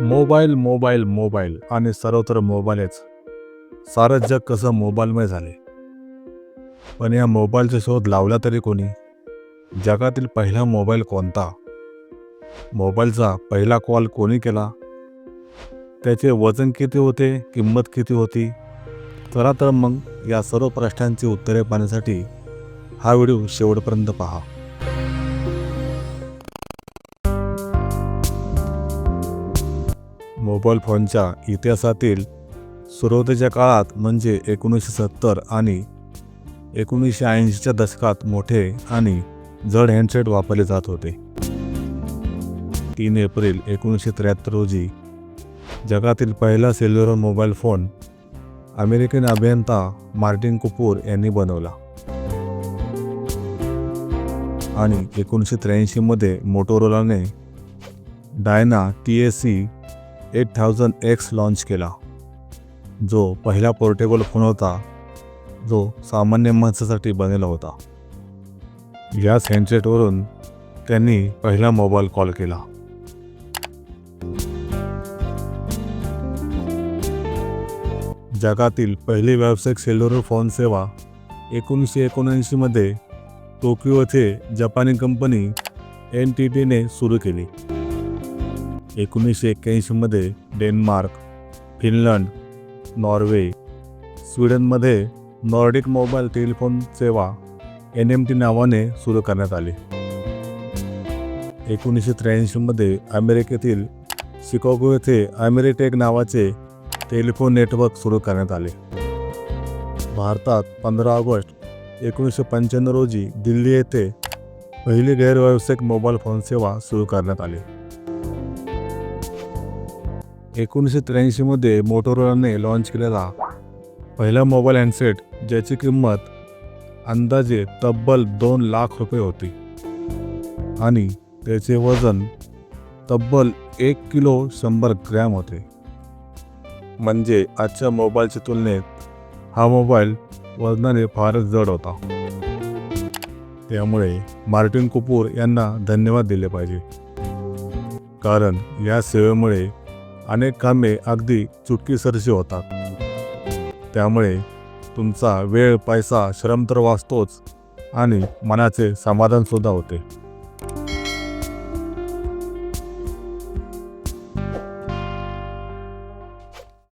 Mobile mobile mobile आणि सर्वत्र मोबाईलच. सारं जग कसं मोबाईलमय झाले. पण या मोबाईलचा शोध लावला तरी कोणी? जगातील पहिला मोबाईल कोणता? मोबाईलचा पहिला कॉल कोणी केला? त्याचे वजन किती होते किंमत किती होती? चला तर मग या सर्व प्रश्नांची उत्तरे पाहण्यासाठी हा व्हिडिओ शेवटपर्यंत पहा. मोबाईल फोनच्या इतिहासातील सुरुवातीच्या काळात म्हणजे एकोणीसशे सत्तर आणि एकोणीसशे ऐंशीच्या दशकात मोठे आणि जड हँडसेट वापरले जात होते. तीन एप्रिल एकोणीसशे त्र्याहत्तर रोजी जगातील पहिला सेल्युलर मोबाईल फोन अमेरिकन अभियंता मार्टिन कपूर यांनी बनवला. आणि एकोणीसशे त्र्याऐंशीमध्ये मोटोरोलाने Dyna T S C eight thousand X launch केला. जो पहिला पोर्टेबल फोन होता जो सामान्य माणसासाठी बनलेला होता. याच हँडसेटवरून त्यांनी पहिला मोबाईल कॉल केला. जगातील पहिली व्यावसायिक सेल्युलर फोन सेवा एकोणीसशे एकोणऐंशीमध्ये टोकियो येथे जपानी कंपनी एन टी टीने सुरू केली. एकोणीसशे एक्क्याऐंशीमध्ये डेन्मार्क फिनलंड नॉर्वे स्वीडनमध्ये नॉर्डिक मोबाईल टेलिफोन सेवा एन एम टी नावाने सुरू करण्यात आली. एकोणीसशे त्र्याऐंशीमध्ये अमेरिकेतील शिकागो येथे अमेरिटेक नावाचे टेलिफोन नेटवर्क सुरू करण्यात आले. भारतात पंधरा ऑगस्ट एकोणीसशे पंच्याण्णव रोजी दिल्ली येथे पहिली गैरव्यावसायिक मोबाईल फोन सेवा सुरू करण्यात आली. एकोणीसशे त्र्याऐंशीमध्ये मोटोरोलाने लॉन्च केलेला पहिला मोबाईल हँडसेट ज्याची किंमत अंदाजे तब्बल दोन लाख रुपये होती. आणि त्याचे वजन तब्बल एक किलो शंभर ग्रॅम होते. म्हणजे आजच्या मोबाईलच्या तुलनेत हा मोबाईल वजनाने फारच जड होता. त्यामुळे मार्टिन कपूर यांना धन्यवाद दिले पाहिजे. कारण या सेवेमुळे अनेक कामे अगदी चुटकीसरशी होतात. त्यामुळे तुमचा वेळ पैसा श्रम तर वाचतोच आणि मनाचे समाधानसुद्धा होते.